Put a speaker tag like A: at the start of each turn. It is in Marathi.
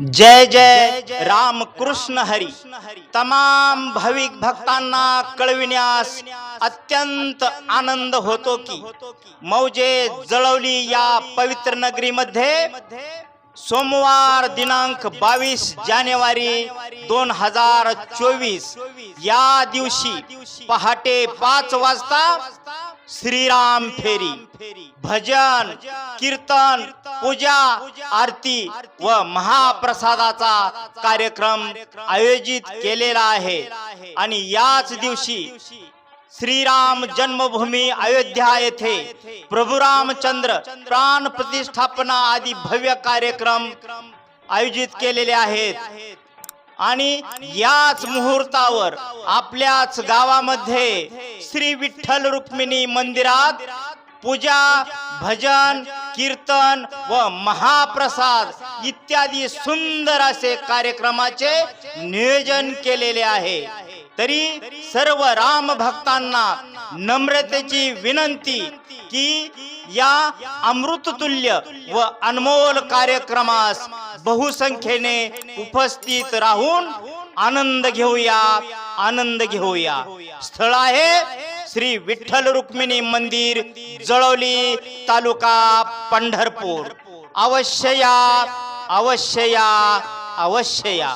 A: जय जय राम कृष्ण हरी। तमाम भाविक भक्तांना कळविण्यास अत्यंत आनंद होतो की मौजे जळवली या पवित्र नगरीमध्ये सोमवार दिनांक बावीस जानेवारी दोन हजार चोवीस या दिवशी पहाटे पाच वाजता श्रीराम फेरी भजन कीर्तन पूजा आरती व महाप्रसादाचा कार्यक्रम आयोजित केलेला आहे. आणि याच दिवशी श्रीराम जन्मभूमी अयोध्या येथे प्रभू रामचंद्र प्राण प्रतिष्ठापना आदी भव्य कार्यक्रम आयोजित केलेले आहेत. आणि याच मुहूर्तावर आपल्याच गावामध्ये श्री विठ्ठल रुक्मिणी मंदिरात पूजा भजन कीर्तन व महाप्रसाद इत्यादी सुंदर असे कार्यक्रमाचे नियोजन केलेले आहे. तरी सर्व राम भक्तांना नम्रतेची विनंती की या अमृततुल्य व अनमोल कार्यक्रमास बहुसंख्येने उपस्थित राहून आनंद घेऊया आनंद घेऊया. स्थळ आहे श्री विठ्ठल रुक्मिणी मंदिर जळवली तालुका पंढरपूर. अवश्य या अवश्य या अवश्य या.